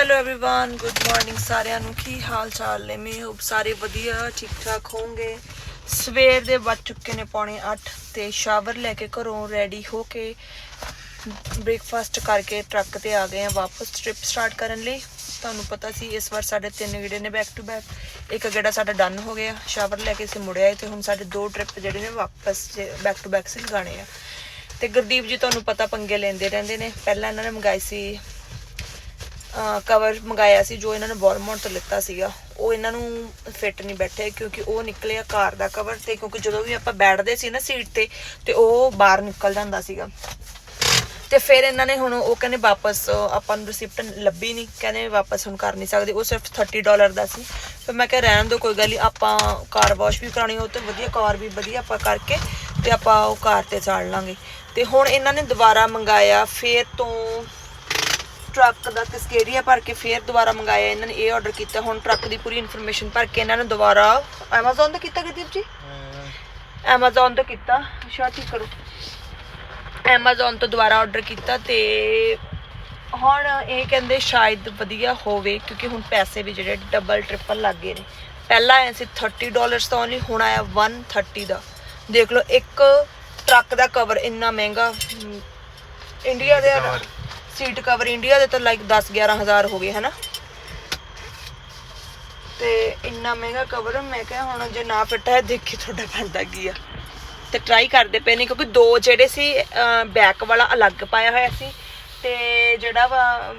Hello everyone good morning ਸਾਰਿਆਂ ਨੂੰ ਕੀ ਹਾਲ ਚਾਲ ਨੇ ਮੈਂ ਹੋਪ ਸਾਰੇ ਵਧੀਆ ਠੀਕ ਠਾਕ ਹੋਵੋਗੇ ਸਵੇਰ ਦੇ ਵੱਜ ਚੁੱਕੇ ਨੇ ਪੌਣੇ 8 ਤੇ ਸ਼ਾਵਰ ਲੈ ਕੇ ਘਰੋਂ ਰੈਡੀ ਹੋ ਕੇ ਬ੍ਰੇਕਫਾਸਟ ਕਰਕੇ ਟਰੱਕ ਤੇ ਆ ਗਏ ਆ ਵਾਪਸ ਟ੍ਰਿਪ ਸਟਾਰਟ ਕਰਨ ਲਈ ਤੁਹਾਨੂੰ ਪਤਾ ਸੀ ਇਸ ਵਾਰ ਸਾਡੇ ਤਿੰਨ ਗੇੜੇ ਨੇ ਬੈਕ ਟੂ ਬੈਕ ਇੱਕ ਗੇੜਾ ਸਾਡਾ ਡਨ ਹੋ ਗਿਆ ਸ਼ਾਵਰ ਲੈ ਕੇ ਅਸੀਂ ਮੁੜਿਆ ਤੇ ਹੁਣ ਸਾਡੇ ਦੋ ਟ੍ਰਿਪ ਜਿਹੜੇ ਨੇ ਵਾਪਸ ਬੈਕ ਟੂ ਬੈਕ ਸੇ ਲਗਾਣੇ ਆ ਤੇ ਗੁਰਦੀਪ ਜੀ ਤੁਹਾਨੂੰ ਪਤਾ ਪੰਗੇ ਲੈਂਦੇ ਰਹਿੰਦੇ ਨੇ ਪਹਿਲਾਂ ਇਹਨਾਂ ਨੇ ਮੰਗਾਈ ਸੀ ਕਵਰ ਮੰਗਾਇਆ ਸੀ, ਜੋ ਇਹਨਾਂ ਨੇ ਬੋਰਮੌਂਟ ਤੋਂ ਲਿੱਤਾ ਸੀਗਾ। ਉਹ ਇਹਨਾਂ ਨੂੰ ਫਿੱਟ ਨਹੀਂ ਬੈਠੇ ਕਿਉਂਕਿ ਉਹ ਨਿਕਲਿਆ ਕਾਰ ਦਾ ਕਵਰ ਤੇ, ਕਿਉਂਕਿ ਜਦੋਂ ਵੀ ਆਪਾਂ ਬੈਠਦੇ ਸੀ ਨਾ ਸੀਟ ਤੇ ਤੇ ਉਹ ਬਾਹਰ ਨਿਕਲ ਜਾਂਦਾ ਸੀਗਾ। ਤੇ ਫਿਰ ਇਹਨਾਂ ਨੇ ਹੁਣ ਉਹ ਕਹਿੰਦੇ ਵਾਪਸ, ਆਪਾਂ ਨੂੰ ਰਿਸਿਪਟ ਲੱਭੀ ਨਹੀਂ, ਕਹਿੰਦੇ ਵਾਪਸ ਹੁਣ ਕਰ ਨਹੀਂ ਸਕਦੇ। ਉਹ ਸਿਰਫ 30 ਡਾਲਰ ਦਾ ਸੀ। ਫਿਰ ਮੈਂ ਕਿਹਾ, ਰਹਿਣ ਦਿਓ ਕੋਈ ਗੱਲ ਨਹੀਂ ਆਪਾਂ ਕਾਰ ਵਾਸ਼ ਵੀ ਕਰਾਣੀ ਉਹ ਤੇ ਵਧੀਆ ਕਾਰ ਵੀ ਵਧੀਆ ਆਪਾਂ ਕਰਕੇ, ਤੇ ਆਪਾਂ ਉਹ ਕਾਰ ਤੇ ਚਾੜ ਲਾਂਗੇ। ਤੇ ਹੁਣ ਇਹਨਾਂ ਨੇ ਦੁਬਾਰਾ ਮੰਗਾਇਆ, ਫੇਰ ਤੋਂ ਟਰੱਕ ਦਾ ਕਸਕੇਰੀਆ ਭਰ ਕੇ ਫੇਰ ਦੁਬਾਰਾ ਮੰਗਾਇਆ ਇਹਨਾਂ ਨੇ ਇਹ ਆਰਡਰ ਕੀਤਾ। ਹੁਣ ਟਰੱਕ ਦੀ ਪੂਰੀ ਇਨਫੋਰਮੇਸ਼ਨ ਭਰ ਕੇ ਇਹਨਾਂ ਨੇ ਦੁਬਾਰਾ Amazon ਤੋਂ ਕੀਤਾ ਗੁਰਦੀਪ ਜੀ? Amazon ਤੋਂ ਕੀਤਾ। ਸ਼ਾਟੀ ਕਰੋ। Amazon ਤੋਂ ਦੁਬਾਰਾ ਆਰਡਰ ਕੀਤਾ ਤੇ ਹੁਣ ਇਹ ਕਹਿੰਦੇ ਸ਼ਾਇਦ ਵਧੀਆ ਹੋਵੇ ਕਿਉਂਕਿ ਹੁਣ ਪੈਸੇ ਵੀ ਜਿਹੜੇ ਡਬਲ ਟ੍ਰਿਪਲ ਲੱਗ ਗਏ ਨੇ। ਪਹਿਲਾਂ ਆਇਆ ਸੀ 30 ਡਾਲਰਸ ਤਾਂ only ਹੁਣ ਆਇਆ 130 ਦਾ। ਦੇਖ ਲਓ ਇੱਕ ਟਰੱਕ ਦਾ ਕਵਰ ਇੰਨਾ ਮਹਿੰਗਾ ਇੰਡੀਆ ਦੇ ਸੀਟ ਕਵਰ ਇੰਡੀਆ ਦੇ ਤਾਂ ਲਾਈਕ 10 11000 ਹੋ ਗਏ, ਹਨਾ? ਤੇ ਇੰਨਾ ਮਹਿੰਗਾ ਕਵਰ ਮੈਂ ਕਿਹਾ ਹੁਣ ਜੇ ਨਾ ਫਿੱਟ ਹੈ, ਦੇਖੀ ਤੁਹਾਡਾ ਬਣਦਾ ਕੀ ਆ। ਤੇ ਟਰਾਈ ਕਰਦੇ ਪਏ ਨੇ ਕਿਉਂਕਿ ਦੋ ਜਿਹੜੇ ਸੀ ਬੈਕ ਵਾਲਾ ਅਲੱਗ ਪਾਇਆ ਹੋਇਆ ਸੀ ਤੇ ਜਿਹੜਾ ਵਾ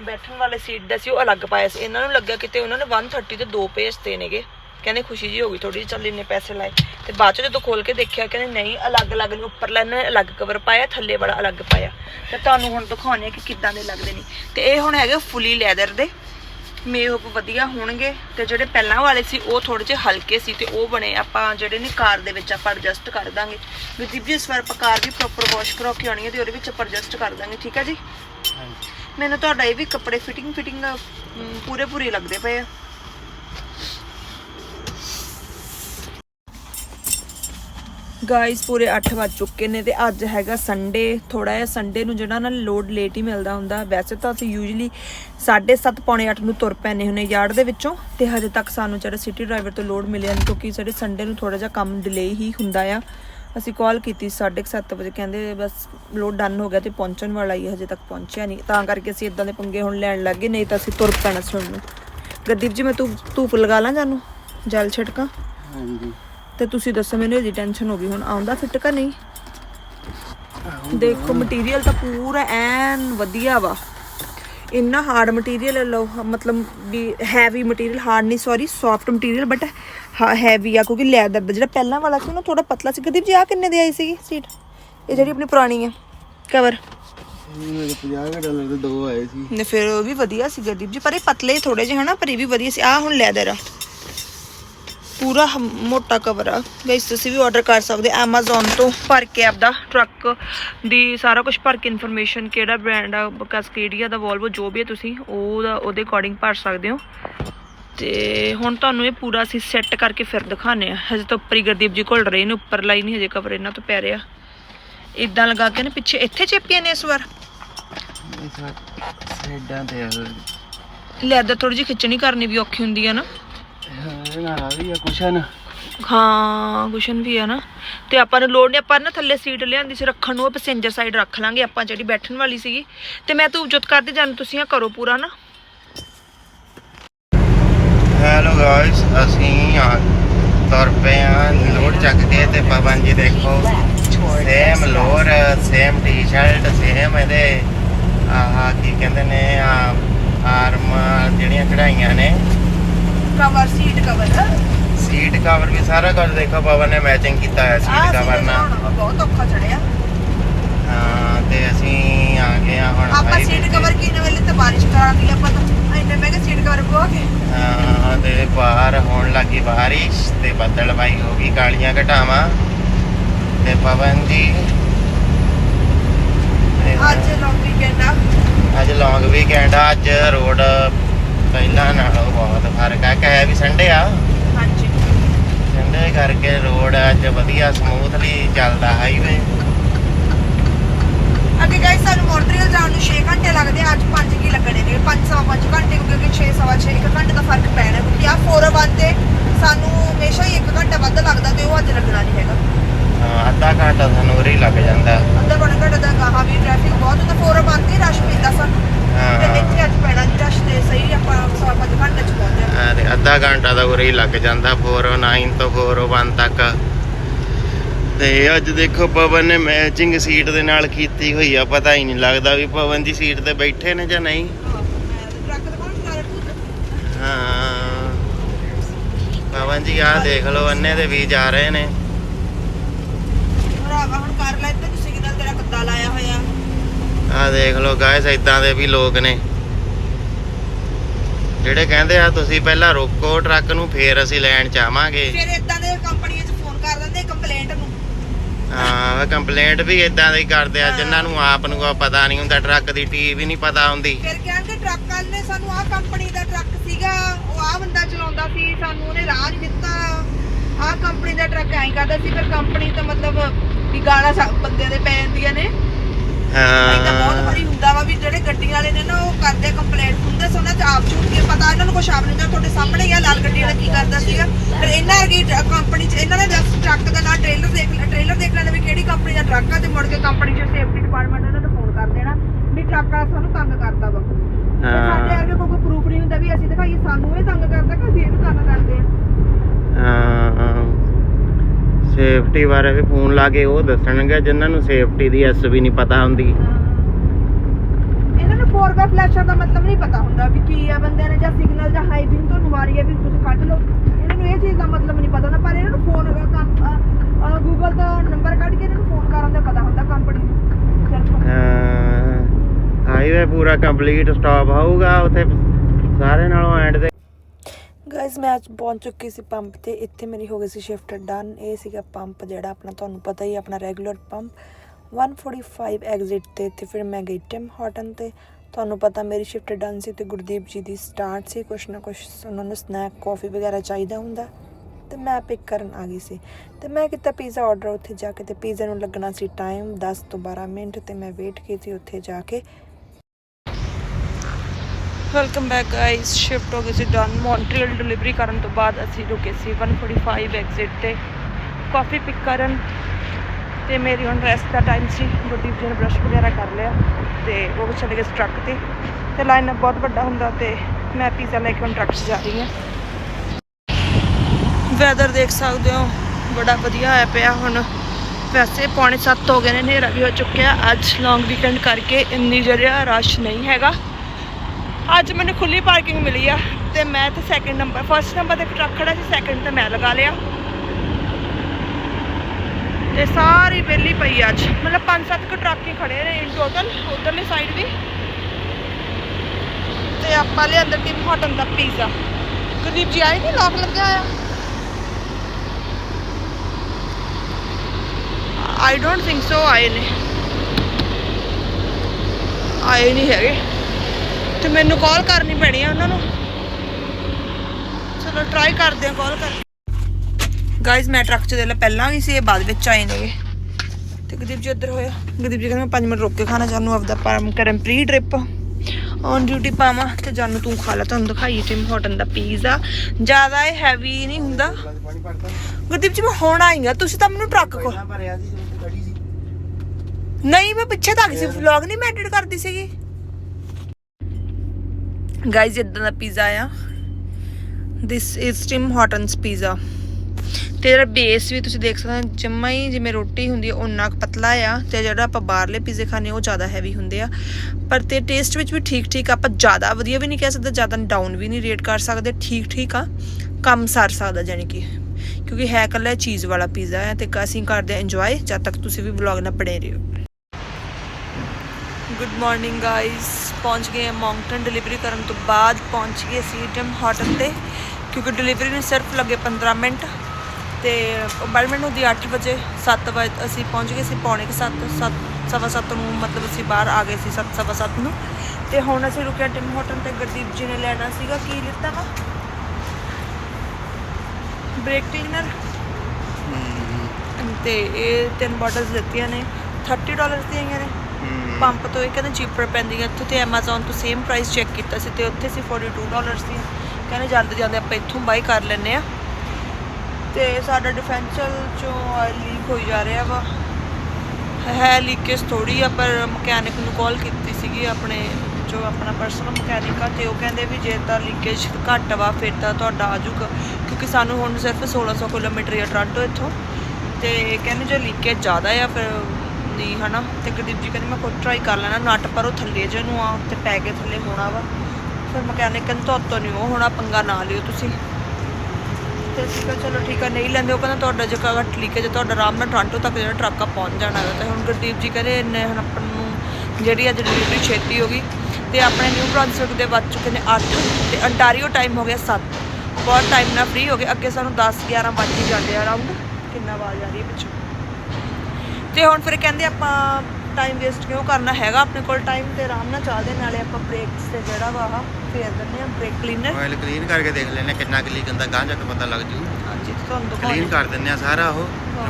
ਬੈਠਣ ਵਾਲੇ ਸੀਟ ਦਾ ਸੀ, ਉਹ ਅਲੱਗ ਪਾਇਆ ਸੀ। ਇਹਨਾਂ ਨੂੰ ਲੱਗਿਆ ਕਿਤੇ ਉਹਨਾਂ ਨੇ 130 ਤੇ ਦੋ ਭੇਜਤੇ ਨੇਗੇ। ਕਹਿੰਦੇ ਖੁਸ਼ੀ ਜੀ ਹੋ ਗਈ ਥੋੜੀ ਚੱਲ ਇੰਨੇ ਪੈਸੇ ਲਾਏ। ਤੇ ਬਾਅਦ ਚ ਜਦੋਂ ਖੋਲ ਕੇ ਦੇਖਿਆ ਕਹਿੰਦੇ ਨਹੀਂ ਅਲੱਗ ਅਲੱਗ ਨੇ ਉੱਪਰ ਲੈਣਾ ਅਲੱਗ ਕਵਰ ਪਾਇਆ ਥੱਲੇ ਵਾਲਾ ਅਲੱਗ ਪਾਇਆ। ਤੇ ਤੁਹਾਨੂੰ ਹੁਣ ਦਿਖਾਉਂਦੇ ਆ ਕਿ ਕਿੱਦਾਂ ਦੇ ਲੱਗਦੇ ਨੇ। ਤੇ ਇਹ ਹੁਣ ਹੈਗੇ ਫੁੱਲੀ ਲੈਦਰ ਦੇ। ਮੇ ਹੋਪ ਵਧੀਆ ਹੋਣਗੇ। ਤੇ ਜਿਹੜੇ ਪਹਿਲਾਂ ਵਾਲੇ ਸੀ ਉਹ ਥੋੜੇ ਜਿਹੇ ਹਲਕੇ ਸੀ ਤੇ ਉਹ ਬਣੇ। ਆਪਾਂ ਜਿਹੜੇ ਨੇ ਕਾਰ ਦੇ ਵਿੱਚ ਆਪਾਂ ਐਡਜਸਟ ਕਰ ਦਾਂਗੇ। ਵਿਦੀਪ ਜੀ ਇਸ ਵਾਰ ਆਪਾਂ ਕਾਰ ਵੀ ਪ੍ਰੋਪਰ ਵਾਸ਼ ਕਰਾ ਕੇ ਆਉਣੀ ਹੈ ਤੇ ਉਹਦੇ ਵਿੱਚ ਆਪਾਂ ਐਡਜਸਟ ਕਰ ਦਾਂਗੇ ਠੀਕ ਹੈ ਜੀ? ਮੈਨੂੰ ਤੁਹਾਡਾ ਇਹ ਵੀ ਕੱਪੜੇ ਫਿਟਿੰਗ ਫਿਟਿੰਗ ਪੂਰੇ ਪੂਰੇ ਲੱਗਦੇ ਪਏ ਆ। ਗਾਇਸ ਪੂਰੇ 8 ਵੱਜ ਚੁੱਕੇ ਨੇ ਤੇ ਅੱਜ ਹੈਗਾ ਸੰਡੇ ਥੋੜਾ ਜਿਹਾ ਸੰਡੇ ਨੂੰ ਜਿਹੜਾ ਨਾ ਲੋਡ ਲੇਟ ਹੀ ਮਿਲਦਾ ਹੁੰਦਾ। ਵੈਸੇ ਤਾਂ ਅਸੀਂ ਯੂਜੂਲੀ 7:30 ਪੌਣੇ 8 ਨੂੰ ਤੁਰ ਪੈਨੇ ਹੁੰਨੇ ਯਾਰਡ ਦੇ ਵਿੱਚੋਂ ਤੇ ਹਜੇ ਤੱਕ ਸਾਨੂੰ ਜਿਹੜਾ ਸਿਟੀ ਡਰਾਈਵਰ ਤੋਂ ਲੋਡ ਮਿਲਿਆ ਨਹੀਂ ਕਿਉਂਕਿ ਸਾਡੇ ਸੰਡੇ ਨੂੰ ਥੋੜਾ ਜਿਹਾ ਕੰਮ ਡਿਲੇ ਹੀ ਹੁੰਦਾ ਆ। ਅਸੀਂ ਕਾਲ ਕੀਤੀ 7:30 ਵਜੇ, ਕਹਿੰਦੇ ਬਸ ਲੋਡ ਡਨ ਹੋ ਗਿਆ ਤੇ ਪਹੁੰਚਣ ਵਾਲਾ ਹੀ ਹਜੇ ਤੱਕ ਪਹੁੰਚਿਆ ਨਹੀਂ ਤਾਂ ਕਰਕੇ ਅਸੀਂ ਇਦਾਂ ਦੇ ਪੰਗੇ ਹੁਣ ਲੈਣ ਲੱਗੇ ਨਹੀਂ ਤਾਂ ਅਸੀਂ ਤੁਰ ਪੈਣਾ ਸੀ ਨੂੰ ਗੁਰਦੀਪ ਜੀ, ਮੈਂ ਤੂੰ ਧੂਪ ਲਗਾ ਲਾਂ ਜਾਨੂੰ? ਜਲ ਛਿੜਕਾਂ? ਹਾਂਜੀ। ਤੇ ਤੁਸੀਂ ਦੱਸੋ ਮੈਨੂੰ ਇਹਦੀ ਟੈਨਸ਼ਨ ਹੋ ਗਈ ਹੁਣ ਆਉਂਦਾ ਫਿੱਟ ਕਾ ਨਹੀਂ? ਦੇਖੋ ਮਟੀਰੀਅਲ ਤਾਂ ਪੂਰਾ ਐਨ ਵਧੀਆ ਵਾ। ਇੰਨਾ ਹਾਰਡ ਮਟੀਰੀਅਲ ਮਤਲਬ ਵੀ ਹੈਵੀ ਮਟੀਰੀਅਲ ਹਾਰਡ ਨਹੀਂ sorry soft material but heavy ਆ ਕਿਉਂਕਿ ਲੈਦਰ ਦਾ ਜਿਹੜਾ ਪਹਿਲਾਂ ਵਾਲਾ ਸੀ ਨਾ ਥੋੜਾ ਪਤਲਾ ਸੀ। ਗਦੀਪ ਜੀ ਆ ਕਿੰਨੇ ਦੀ ਆਈ ਸੀਗੀ ਸੀਟ ਇਹ ਜਿਹੜੀ ਆਪਣੀ ਪੁਰਾਣੀ ਆ ਕਵਰ ਇਹ ਮੇਰੇ 50 ਡਾਲਰ ਦੇ ਦੋ ਆਏ ਸੀ। ਨੇ ਫਿਰ ਉਹ ਵੀ ਵਧੀਆ ਸੀ ਗਦੀਪ ਜੀ ਪਰ ਇਹ ਪਤਲੇ ਥੋੜੇ ਜਿਹੇ ਹਨਾ ਪਰ ਇਹ ਵੀ ਵਧੀਆ ਸੀ। ਆ ਹੁਣ ਲੈਦਰ ਆ। ਪੂਰਾ ਮੋਟਾ ਕਵਰ ਆ। ਗਾਇਸ ਤੁਸੀਂ ਵੀ ਆਰਡਰ ਕਰ ਸਕਦੇ Amazon ਤੋਂ। ਭਰ ਕੇ ਆਪਦਾ ਟਰੱਕ ਦੀ ਸਾਰਾ ਕੁਝ ਭਰ ਕੇ ਇਨਫੋਰਮੇਸ਼ਨ ਕਿਹੜਾ ਬ੍ਰਾਂਡ ਆ ਕਸਕੇਡੀਆ ਦਾ Volvo ਜੋ ਵੀ ਹੈ ਤੁਸੀਂ ਉਹਦਾ ਉਹਦੇ ਅਕੋਰਡਿੰਗ ਭਰ ਸਕਦੇ ਹੋ। ਤੇ ਹੁਣ ਤੁਹਾਨੂੰ ਇਹ ਪੂਰਾ ਅਸੀਂ ਸੈੱਟ ਕਰਕੇ ਫਿਰ ਦਿਖਾਣੇ ਆ ਹਜੇ ਤਾਂ ਉੱਪਰ ਹੀ ਗੁਰਦੀਪ ਜੀ ਕੋਲ ਰਹੇ ਨੇ ਉੱਪਰ ਲਾਈ ਨਹੀਂ ਹਜੇ ਕਵਰ ਇਹਨਾਂ ਤੋਂ ਪੈ ਰਿਹਾ। ਇਦਾਂ ਲਗਾ ਕੇ ਨਾ ਪਿੱਛੇ ਇੱਥੇ ਚੇਪੀਆਂ ਨੇ ਇਸ ਵਾਰ? ਇਹ ਸਾ ਸਾਈਡਾਂ ਤੇ ਲੈਦਰ ਥੋੜੀ ਜਿਹੀ ਖਿੱਚਣੀ ਕਰਨੀ ਵੀ ਔਖੀ ਹੁੰਦੀ ਆ ਨਾ। ਨਾਲ ਆ ਵੀ ਆ ਕੁਸ਼ਨ। ਹਾਂ ਕੁਸ਼ਨ ਵੀ ਆ ਨਾ। ਤੇ ਆਪਾਂ ਨੂੰ ਲੋੜ ਨਹੀਂ ਆਪਾਂ ਨਾ ਥੱਲੇ ਸੀਟ ਲਿਆਂਦੀ ਸੀ ਰੱਖਣ ਨੂੰ ਪੈਸੇਂਜਰ ਸਾਈਡ ਰੱਖ ਲਾਂਗੇ ਆਪਾਂ ਜਿਹੜੀ ਬੈਠਣ ਵਾਲੀ ਸੀਗੀ। ਤੇ ਮੈਂ ਤੂੰ ਜੁੱਤ ਕਰਦੇ ਜਾਨ ਤੁਸੀਂ ਆ ਕਰੋ ਪੂਰਾ ਨਾ। ਹੈਲੋ ਗਾਇਸ ਅਸੀਂ ਆ ਤੁਰ ਪਏ ਆ ਲੋਡ ਚੱਕ ਕੇ ਤੇ ਪਵਨ ਜੀ ਦੇਖੋ। ਸੇਮ ਲੋਰ ਸੇਮ ਟੀ-ਸ਼ਰਟ ਸੇਮ ਇਹਦੇ ਆਹ ਕੀ ਕਹਿੰਦੇ ਨੇ ਆ ਆਰਮ ਜਿਹੜੀਆਂ ਕਢਾਈਆਂ ਨੇ। Cover seat cover seat cover ਵੀ ਸਾਰਾ ਕੁਝ ਦੇਖੋ ਪਵਨ ਨੇ ਮੈਚਿੰਗ ਕੀਤਾ ਹੈ ਸੀਟ ਕਵਰ ਨਾਲ। ਬਹੁਤ ਔਖਾ ਚੜਿਆ। ਹਾਂ ਤੇ ਅਸੀਂ ਆ ਗਏ ਆ ਹੁਣ ਆਪਾਂ ਸੀਟ ਤੇ। ਕਵਰ ਕਿਨੇ ਵੇਲੇ ਤੇ ਬਾਰਿਸ਼ ਕਰਾਂਗੇ ਆਪਾਂ ਤਾਂ ਇੰਨੇ ਮਹਿੰਗੇ ਸੀਟ ਕਵਰ ਪਵਾ ਕੇ। ਹਾਂ ਤੇ ਬਾਹਰ ਹੋਣ ਲੱਗੀ ਬਾਰਿਸ਼ ਤੇ ਬੱਦਲਬਾਈ ਹੋ ਗਈ ਕਾਲੀਆਂ ਘਟਾਵਾਂ। ਤੇ ਪਵਨ ਜੀ ਤੇ ਅੱਜ ਲੌਂਗ ਵੀਕਐਂਡ ਆ। ਅੱਜ ਲੌਂਗ ਵੀਕਐਂਡ ਆ ਅੱਜ ਰੋਡ ਪਹਿਲਾਂ ਨਾਲੋਂ ਬਹੁਤ ਫ਼ਰਕ ਆ ਕਹੇ ਵੀ ਸੰਡੇ ਆ? ਹਾਂਜੀ। ਸੰਡੇ ਕਰਕੇ ਰੋਡ ਅੱਜ ਵਧੀਆ ਸਮੂਥਲੀ ਚੱਲਦਾ ਹਾਈਵੇ ਅੱਗੇ ਗਾਇਸ ਸਾਨੂੰ ਮੋਟਰੀਅਲ ਜਾਣ ਨੂੰ 6 ਘੰਟੇ ਲੱਗਦੇ ਆ ਅੱਜ 5 ਕੀ ਲੱਗਣੇ ਨੇ? 5 ਸਵਾ 5 ਘੰਟੇ ਕਿਉਂਕਿ 6 ਸਵਾ 6 ਇੱਕ ਘੰਟੇ ਦਾ ਫ਼ਰਕ ਪੈ ਰਿਹਾ ਕਿਉਂਕਿ ਆ 401 ਤੇ ਸਾਨੂੰ ਹਮੇਸ਼ਾ ਹੀ 1 ਘੰਟਾ ਵੱਧ ਲੱਗਦਾ ਤੇ ਉਹ ਅੱਜ ਲੱਗਣਾ ਨਹੀਂ ਹੈਗਾ। ਹਾਂ ਅੱਧਾ ਘੰਟਾ ਸਾਨੂੰ ਉਰੇ ਹੀ ਲੱਗ ਜਾਂਦਾ। ਅੱਧਾ ਪੌਣਾ ਘੰਟਾ ਦਾ ਗਾਹਾਂ ਵੀ ਟ੍ਰੈਫਿਕ ਬਹੁਤ ਹੁੰਦਾ 401 ਤੇ ਰਸ਼ ਪੈਂਦਾ ਸਾਨੂੰ। ਅੱਧਾ ਘੰਟਾ ਤਾਂ ਉਰੇ ਲੱਗ ਜਾਂਦਾ 409 ਤੋਂ 401 ਤੱਕ। ਤੇ ਅੱਜ ਦੇਖੋ ਪਵਨ ਨੇ ਮੈਚਿੰਗ ਸੀਟ ਦੇ ਨਾਲ ਕੀਤੀ ਹੋਈ ਆ ਪਤਾ ਹੀ ਨਹੀਂ ਲੱਗਦਾ ਵੀ ਪਵਨ ਦੀ ਸੀਟ ਤੇ ਬੈਠੇ ਨੇ ਜਾਂ ਨਹੀਂ। ਪਵਨ ਜੀ ਆ ਦੇਖ ਲਓ ਅੰਨੇ ਦੇ ਵੀ ਜਾ ਰਹੇ ਨੇ। ਹੁਣ ਕਰ ਲੈ ਤੇ ਸਿਗਨਲ ਤੇਰਾ ਕੱਦਾ ਲਾਇਆ ਹੋਇਆ। ਆਹ ਦੇਖ ਲਓ ਗਾਇਸ ਇਦਾਂ ਦੇ ਵੀ ਲੋਕ ਨੇ। ਜਿਹੜੇ ਕਹਿੰਦੇ ਆ ਤੁਸੀਂ ਪਹਿਲਾਂ ਰੋਕੋ ਟਰੱਕ ਨੂੰ ਫੇਰ ਅਸੀਂ ਲੈਣ ਚ ਆਵਾਂਗੇ ਫਿਰ ਇਦਾਂ ਦੇ ਕੰਪਨੀ 'ਚ ਫੋਨ ਕਰ ਦਿੰਦੇ ਕੰਪਲੇਂਟ ਨੂੰ। ਹਾਂ ਕੰਪਲੇਂਟ ਵੀ ਇਦਾਂ ਦੇ ਹੀ ਕਰਦੇ ਆ ਜਿਨ੍ਹਾਂ ਨੂੰ ਆਪ ਨੂੰ ਕੋਈ ਪਤਾ ਨਹੀਂ ਹੁੰਦਾ ਟਰੱਕ ਦੀ ਟੀ ਵੀ ਨਹੀਂ ਪਤਾ ਹੁੰਦੀ। ਫਿਰ ਕਹਿਣਗੇ ਟਰੱਕ ਵਾਲੇ ਨੇ ਸਾਨੂੰ ਆਹ ਕੰਪਨੀ ਦਾ ਟਰੱਕ ਸੀਗਾ ਉਹ ਆਹ ਬੰਦਾ ਚਲਾਉਂਦਾ ਸੀ ਸਾਨੂੰ ਉਹਨੇ ਰਾਹ ਨਹੀਂ ਦਿੱਤਾ। ਆਹ ਕੰਪਨੀ ਦਾ ਟਰੱਕ ਐਂ ਕਰਦਾ ਸੀ ਫਿਰ ਕੰਪਨੀ ਤਾਂ ਮਤਲਬ ਵੀ ਗਾਲਾਂ ਸਾ- ਬੰਦੇ ਦੇ ਪੈ ਜਾਂਦੀਆਂ ਨੇ। ਐਂ ਤਾਂ ਬਹੁਤ ਹਾਂ ਵਾਰੀ ਹੁੰਦਾ ਵਾ ਵੀ ਜਿਹੜੇ ਗੱਡੀ ਵਾਲੇ ਨੇ ਨਾ ਉਹ ਕਰਦੇ ਕੰਪਲੇਂਟ ਹੁੰਦੇ ਸੋ ਉਹਨਾਂ ਚ ਆਪ ਛੁੱਟ ਕੇ ਪਤਾ ਇਹਨਾਂ ਨੂੰ ਕੁਛ ਆਪ ਨਹੀਂ ਹੁੰਦਾ ਤੁਹਾਡੇ ਸਾਹਮਣੇ ਹੀ ਆ ਲਾਲ ਗੱਡੀ ਵਾਲਾ ਕੀ ਕਰਦਾ ਸੀਗਾ। ਫਿਰ ਇਹਨਾਂ ਵਰਗੀ ਕੰਪਨੀ ਚ ਇਹਨਾਂ ਨੇ ਜਸਟ ਟਰੱਕ ਦਾ ਨਾਲ ਟ੍ਰੇਲਰ ਦੇਖ ਟ੍ਰੇਲਰ ਦੇਖ ਲੈਣਾ ਵੀ ਕਿਹੜੀ ਕੰਪਨੀ ਦਾ ਟਰੱਕ ਆ ਤੇ ਮੁੜ ਕੇ ਕੰਪਨੀ ਚ ਸੇਫਟੀ ਡਿਪਾਰਟਮੈਂਟ ਉਹਨਾਂ ਨੂੰ ਫੋਨ ਕਰ ਦੇਣਾ ਵੀ ਟਰੱਕ ਵਾਲਾ ਸਾਨੂੰ ਤੰਗ ਕਰਦਾ ਵਾ। ਤੇ ਸਾਡੇ ਹਾਂ ਵਰਗੇ ਕੋਈ ਪ੍ਰੂਫ ਨਹੀਂ ਹੁੰਦਾ ਵੀ ਅਸੀਂ ਦਿਖਾਈਏ ਸਾਨੂੰ ਇਹ ਤੰਗ ਕਰਦਾ ਕਿ ਅਸੀਂ ਇਹਨੂੰ ਤੰਗ ਕਰਦੇ ਆ। ਸੇਫਟੀ ਬਾਰੇ ਵੀ ਫੋਨ ਲਾ ਕੇ ਉਹ ਦੱਸਣਗੇ ਜਿਨ੍ਹਾਂ ਨੂੰ ਸੇਫਟੀ ਦੀ ਐਸ ਵੀ ਨਹੀਂ ਪਤਾ ਹੁੰਦੀ। ਇਹਨਾਂ ਨੂੰ ਫੋਰ ਬਾਈ ਫਲੈਸ਼ਰ ਦਾ ਮਤਲਬ ਨਹੀਂ ਪਤਾ ਹੁੰਦਾ ਵੀ ਕੀ ਆ ਬੰਦੇ ਨੇ ਜਾਂ ਸਿਗਨਲ ਜਾਂ ਹਾਈ ਬੀਮ ਤੋਂ ਮਾਰੀ ਹੈ ਵੀ ਤੁਸੀਂ ਕੱਢ ਲਓ। ਇਹਨਾਂ ਨੂੰ ਇਹ ਚੀਜ਼ ਦਾ ਮਤਲਬ ਨਹੀਂ ਪਤਾ ਹੁੰਦਾ ਪਰ ਇਹਨਾਂ ਨੂੰ ਫੋਨ ਕੰਮ ਗੂਗਲ ਤੋਂ ਨੰਬਰ ਕੱਢ ਕੇ ਇਹਨਾਂ ਨੂੰ ਫੋਨ ਕਰਨ ਦਾ ਪਤਾ ਹੁੰਦਾ ਕੰਪਨੀ ਨੂੰ। ਹਾਈਵੇ ਪੂਰਾ ਕੰਪਲੀਟ ਸਟਾਪ ਹੋਊਗਾ ਉੱਥੇ ਸਾਰੇ ਨਾਲੋਂ ਗਾਇਸ ਮੈਂ ਅੱਜ ਪਹੁੰਚ ਚੁੱਕੀ ਸੀ ਪੰਪ ਤੇ। ਇੱਥੇ ਮੇਰੀ ਹੋ ਗਈ ਸੀ ਸ਼ਿਫਟ ਡਨ ਇਹ ਸੀਗਾ ਪੰਪ ਜਿਹੜਾ ਆਪਣਾ ਤੁਹਾਨੂੰ ਪਤਾ ਹੀ ਆਪਣਾ ਰੈਗੂਲਰ ਪੰਪ। 145 ਐਗਜ਼ਿਟ ਤੇ ਤੇ ਫਿਰ ਮੈਂ ਗਈ ਟਿਮ ਹਾਟਨ ਤੇ। ਤੁਹਾਨੂੰ ਪਤਾ ਮੇਰੀ ਸ਼ਿਫਟ ਡਨ ਸੀ ਤੇ ਗੁਰਦੀਪ ਜੀ ਦੀ ਸਟਾਰਟ ਸੀ। ਕੁਛ ਨਾ ਕੁਛ ਉਹਨਾਂ ਨੂੰ ਸਨੈਕ ਕਾਫੀ ਵਗੈਰਾ ਚਾਹੀਦਾ ਹੁੰਦਾ। ਤੇ ਮੈਂ ਪਿਕ ਕਰਨ ਆ ਗਈ ਸੀ। ਤੇ ਮੈਂ ਕੀਤਾ ਪੀਜ਼ਾ ਆਰਡਰ ਉੱਥੇ ਜਾ ਕੇ ਤੇ ਪੀਜ਼ਾ ਨੂੰ ਲੱਗਣਾ ਸੀ ਟਾਈਮ 10 ਤੋਂ 12 ਮਿੰਟ ਤੇ ਮੈਂ ਵੇਟ ਕੀਤੀ ਉੱਥੇ ਜਾ ਕੇ। ਵੈਲਕਮ ਬੈਕ ਗਾਇਸ ਸ਼ਿਫਟ ਹੋ ਗਏ ਸੀ ਡਨ ਮੌਂਟਰੀਅਲ ਡਿਲੀਵਰੀ ਕਰਨ ਤੋਂ ਬਾਅਦ ਅਸੀਂ ਰੁਕੇ ਸੀ 145 ਐਗਜ਼ਿਟ ਤੇ। ਕਾਫੀ ਪਿਕ ਕਰਨ ਤੇ ਮੇਰੀ ਹੁਣ ਰੈਸਟ ਦਾ ਟਾਈਮ ਸੀ। ਗੁਰਦੀਪ ਜੀ ਨੇ ਬ੍ਰਸ਼ ਵਗੈਰਾ ਕਰ ਲਿਆ ਤੇ ਉਹ ਚਲੇ ਗਏ ਸੀ ਟਰੱਕ ਤੇ ਤੇ ਲਾਈਨ ਬਹੁਤ ਵੱਡਾ ਹੁੰਦਾ ਤੇ ਮੈਂ ਪੀਜ਼ਾ ਲੈ ਕੇ ਹੁਣ ਟਰੱਕ 'ਚ ਜਾ ਰਹੀ ਹਾਂ। ਵੈਦਰ ਦੇਖ ਸਕਦੇ ਹੋ। ਬੜਾ ਵਧੀਆ ਹੋਇਆ ਪਿਆ ਹੁਣ। ਵੈਸੇ ਪੌਣੇ 7 ਹੋ ਗਏ ਨੇ, ਹਨੇਰਾ ਵੀ ਹੋ ਚੁੱਕਿਆ। ਅੱਜ ਲੌਂਗ ਵੀਕਐਂਡ ਕਰਕੇ ਇੰਨੀ ਜਿਹੜਾ ਰਸ਼ ਨਹੀਂ ਹੈਗਾ। ਅੱਜ ਮੈਨੂੰ ਖੁੱਲੀ ਪਾਰਕਿੰਗ ਮਿਲੀ ਆ ਤੇ ਮੈਂ ਤੇ ਸੈਕਿੰਡ ਨੰਬਰ ਫਰਸਟ ਨੰਬਰ ਤੇ ਇੱਕ ਟਰੱਕ ਖੜਾ ਸੀ ਸੈਕਿੰਡ ਤੇ ਮੈਂ ਲਗਾ ਲਿਆ ਤੇ ਸਾਰੀ ਵਿਹਲੀ ਪਈ ਅੱਜ ਮਤਲਬ ਪੰਜ ਸੱਤ ਕੁ ਟਰੱਕ ਹੀ ਖੜੇ ਨੇ ਇਨ ਟੋਟਲ ਉਧਰਲੀ ਸਾਈਡ ਵੀ ਤੇ ਆਪਾਂ ਲਿਆਂਦਾ ਟਿਮ ਹਾਟਨ ਦਾ ਪੀਜ਼ਾ ਗੁਰਦੀਪ ਜੀ ਆਏ ਨਹੀਂ ਲੋਕ ਲੱਗਿਆ ਆ ਆਈ ਡੋਂਟ ਥਿੰਕ ਸੋ ਆਏ ਨੇ ਆਏ ਨਹੀਂ ਹੈਗੇ ਤੇ ਮੈਨੂੰ ਕਾਲ ਕਰਨੀ ਪੈਣੀ ਆ ਉਹਨਾਂ ਨੂੰ। ਚਲੋ ਟਰਾਈ ਕਰਦੇ ਆ ਕਾਲ ਕਰ ਗਾਇਜ਼ ਮੈਂ ਟਰੱਕ 'ਚ ਦੇ ਲਾ ਪਹਿਲਾਂ ਵੀ ਸੀ ਇਹ ਬਾਅਦ ਵਿੱਚ ਆਏ ਨੇਗੇ ਤੇ ਗਦੀਪ ਜੀ ਉੱਧਰ ਹੋਇਆ ਗਦੀਪ ਜੀ ਕਹਿੰਦੇ ਮੈਂ 5 ਮਿੰਟ ਰੁਕ ਕੇ ਖਾਣਾ ਜਾਨੂੰ ਆਪਦਾ ਪਰਮ ਕਰਨ ਪ੍ਰੀ ਟ੍ਰਿਪ ਔਨ ਡਿਊਟੀ ਪਾਵਾਂ ਤੇ ਜਾਨੂੰ ਤੂੰ ਖਾ ਲੈ ਤੁਹਾਨੂੰ ਦਿਖਾਈਏ ਟਿਮ ਹਾਟਨ ਦਾ ਪੀਜ਼ਾ ਜ਼ਿਆਦਾ ਇਹ ਹੈਵੀ ਨਹੀਂ ਹੁੰਦਾ। ਗਦੀਪ ਜੀ ਮੈਂ ਹੁਣ ਆਈ ਆ ਤੁਸੀਂ ਤਾਂ ਮੈਨੂੰ ਟਰੱਕ ਕੋਲ ਨਹੀਂ ਮੈਂ ਪਿੱਛੇ ਤਾਂ ਆ ਗਈ ਸੀ ਵਲੌਗ ਨਹੀਂ ਮੈਂ ਐਡਿਟ ਕਰਦੀ ਸੀਗੀ। ਗਾਇਜ਼ ਇਦਾਂ ਦਾ ਪੀਜ਼ਾ ਆ। This is Tim Hortons pizza ਤੇ ਜਿਹੜਾ ਬੇਸ ਵੀ ਤੁਸੀਂ ਦੇਖ ਸਕਦੇ ਹੋ, ਜੰਮਾ ਹੀ ਜਿਵੇਂ ਰੋਟੀ ਹੁੰਦੀ ਹੈ ਉਹਨਾਂ ਕੁ ਪਤਲਾ ਆ। ਤੇ ਜਿਹੜਾ ਆਪਾਂ ਬਾਹਰਲੇ ਪੀਜ਼ੇ ਖਾਣੇ ਉਹ ਜ਼ਿਆਦਾ ਹੈਵੀ ਹੁੰਦੇ ਆ। ਪਰ ਤੇ ਟੇਸਟ ਵਿੱਚ ਵੀ ਠੀਕ ਠੀਕ ਆਪਾਂ ਜ਼ਿਆਦਾ ਵਧੀਆ ਵੀ ਨਹੀਂ ਕਹਿ ਸਕਦੇ, ਜ਼ਿਆਦਾ ਡਾਊਨ ਵੀ ਨਹੀਂ ਰੇਟ ਕਰ ਸਕਦੇ ਠੀਕ ਠੀਕ ਆ। ਕੰਮ ਸਰ ਸਕਦਾ ਜਾਨੀ ਕਿ। ਕਿਉਂਕਿ ਹੈ ਕੱਲਾ ਚੀਜ਼ ਵਾਲਾ ਪੀਜ਼ਾ ਹੈ ਤੇ ਅਸੀਂ ਕਰਦੇ ਆ ਇੰਜੋਏ ਜਦ ਤੱਕ ਤੁਸੀਂ ਵੀ ਵਲੌਗ ਨਾਲ ਬਣੇ ਰਹੋ। ਗੁੱਡ ਮਾਰਨਿੰਗ ਗਾਇਸ ਪਹੁੰਚ ਗਏ ਮੌਂਕਟਨ ਡਿਲੀਵਰੀ ਕਰਨ ਤੋਂ ਬਾਅਦ ਪਹੁੰਚ ਗਏ ਸੀ ਟਿਮ ਹਾਟਨ ਤੇ ਕਿਉਂਕਿ ਡਿਲੀਵਰੀ ਨੂੰ ਸਿਰਫ ਲੱਗੇ 15 ਮਿੰਟ ਤੇ ਅਪਾਇੰਟਮੈਂਟ ਹੁੰਦੀ 8 ਵਜੇ 7 ਵਜੇ ਅਸੀਂ ਪਹੁੰਚ ਗਏ ਸੀ ਪੌਣੇ 7 7 ਸਵਾ ਸੱਤ ਨੂੰ ਮਤਲਬ ਅਸੀਂ ਬਾਹਰ ਆ ਗਏ ਸੀ 7 ਸਵਾ ਸੱਤ ਨੂੰ। ਤੇ ਹੁਣ ਅਸੀਂ ਰੁਕਿਆ ਟਿਮ ਹਾਟਨ ਤੇ ਗੁਰਦੀਪ ਜੀ ਨੇ ਲੈਣਾ ਸੀਗਾ ਕੀ ਲਿੱਤਾ ਵਾ? ਬ੍ਰੇਕ ਕਲੀਨਰ ਤੇ ਇਹ ਤਿੰਨ ਬਾਟਲਸ ਦਿੱਤੀਆਂ ਨੇ 30 ਡਾਲਰ ਦੀਆਂ ਆਈਆਂ ਨੇ। ਪੰਪ ਤੋਂ ਇਹ ਕਹਿੰਦੇ ਚੀਪਰ ਪੈਂਦੀਆਂ ਇੱਥੋਂ ਤੇ Amazon ਤੋਂ ਸੇਮ ਪ੍ਰਾਈਸ ਚੈੱਕ ਕੀਤਾ ਸੀ ਤੇ ਉੱਥੇ ਸੀ 42 ਡਾਲਰਸ ਦੀ ਕਹਿੰਦੇ ਜਾਂਦੇ ਜਾਂਦੇ ਆਪਾਂ ਇੱਥੋਂ ਬਾਈ ਕਰ ਲੈਨੇ ਆ। ਤੇ ਸਾਡਾ ਡਿਫੈਂਸ਼ਲ ਚੋਂ ਆਇਲ ਲੀਕ ਹੋਈ ਜਾ ਰਿਹਾ ਵਾ। ਹੈ ਲੀਕੇਜ ਥੋੜੀ ਆ, ਪਰ ਮਕੈਨਿਕ ਨੂੰ ਕਾਲ ਕੀਤੀ ਸੀਗੀ ਆਪਣੇ ਜੋ ਆਪਣਾ ਪਰਸਨਲ ਮਕੈਨਿਕ ਆ ਤੇ ਉਹ ਕਹਿੰਦੇ ਵੀ ਜੇ ਤਾਂ ਲੀਕੇਜ ਘੱਟ ਵਾ, ਫਿਰ ਤਾਂ ਤੁਹਾਡਾ ਆ ਜਾਊਗਾ। ਕਿਉਂਕਿ ਸਾਨੂੰ ਹੁਣ ਸਿਰਫ 1600 ਕਿਲੋਮੀਟਰ ਹੀ ਆ ਇੱਥੋਂ। ਤੇ ਕਹਿੰਦੇ ਜੇ ਲੀਕੇਜ ਜ਼ਿਆਦਾ ਆ, ਫਿਰ ਨਹੀਂ ਹਨਾ? ਤੇ ਗੁਰਦੀਪ ਜੀ ਕਹਿੰਦੇ, ਮੈਂ ਖੁਦ ਟਰਾਈ ਕਰ ਲੈਣਾ, ਨਟ ਪਰ ਉਹ ਥੱਲੇ ਜੇ ਨੂੰ ਆ ਤੇ ਪੈ ਕੇ ਥੱਲੇ ਹੋਣਾ ਵਾ। ਫਿਰ ਮਕੈਨਿਕ ਕਹਿੰਦੇ ਤੁਹਾਤੋਂ ਨਹੀਂ, ਉਹ ਹੋਣਾ, ਪੰਗਾ ਨਾ ਲਿਓ ਤੁਸੀਂ। ਤੇ ਅਸੀਂ ਕਿਹਾ, ਚਲੋ ਠੀਕ ਆ, ਨਹੀਂ ਲੈਂਦੇ। ਉਹ ਕਹਿੰਦਾ, ਤੁਹਾਡਾ ਜੇ ਘੱਟ ਲੀਕੇਜ ਹੈ ਤੁਹਾਡਾ ਆਰਾਮ ਨਾਲ ਟੋਰਾਂਟੋ ਤੱਕ ਜਿਹੜਾ ਟਰੱਕ ਆ ਪਹੁੰਚ ਜਾਣਾ ਹੈ ਤੇ ਹੁਣ ਗੁਰਦੀਪ ਜੀ ਕਹਿੰਦੇ, ਇੰਨੇ ਹੁਣ ਆਪਾਂ ਨੂੰ ਜਿਹੜੀ ਅੱਜ ਡਿਲੀਵਰੀ ਛੇਤੀ ਹੋ ਗਈ ਤੇ ਆਪਣੇ ਨਿਊ ਬ੍ਰਾਂਸਵਿਕ ਦੇ ਵੱਜ ਚੁੱਕੇ ਨੇ 8 ਤੇ ਅੰਟਾਰੀਓ ਟਾਈਮ ਹੋ ਗਿਆ 7 ਬਹੁਤ ਟਾਈਮ ਨਾਲ ਫ੍ਰੀ ਹੋ ਗਏ। ਅੱਗੇ ਸਾਨੂੰ 10 11 ਵੱਜ ਹੀ ਜਾਂਦੇ ਆ ਅਰਾਊਂਡ ਕਿੰਨਾ ਆਵਾਜ਼ ਆ ਰਹੀ ਹੈ ਪਿੱਛੋਂ? ਤੇ ਹੁਣ ਫਿਰ ਕਹਿੰਦੇ ਆਪਾਂ ਟਾਈਮ ਵੇਸਟ ਕਿਉਂ ਕਰਨਾ ਹੈਗਾ? ਆਪਣੇ ਕੋਲ ਟਾਈਮ ਤੇ ਆਰਾਮ ਨਾਲ ਚੱਲਦੇ ਨਾਲੇ ਆਪਾਂ ਬ੍ਰੇਕਸ ਤੇ ਜਿਹੜਾ ਵਾ ਆਹ ਫੇਰ ਦਿੰਦੇ ਆ ਬ੍ਰੇਕ ਕਲੀਨਰ ਆਇਲ ਕਲੀਨ ਕਰਕੇ ਦੇਖ ਲੈਣੇ ਕਿੰਨਾ ਕੁ ਲੀਕ ਹੁੰਦਾ ਗਾਂ ਜਾ ਕੇ ਪਤਾ ਲੱਗ ਜੂ। ਹਾਂਜੀ ਤੇ ਤੁਹਾਨੂੰ ਕਲੀਨ ਕਰ ਦਿੰਨੇ ਆ ਸਾਰਾ ਉਹ।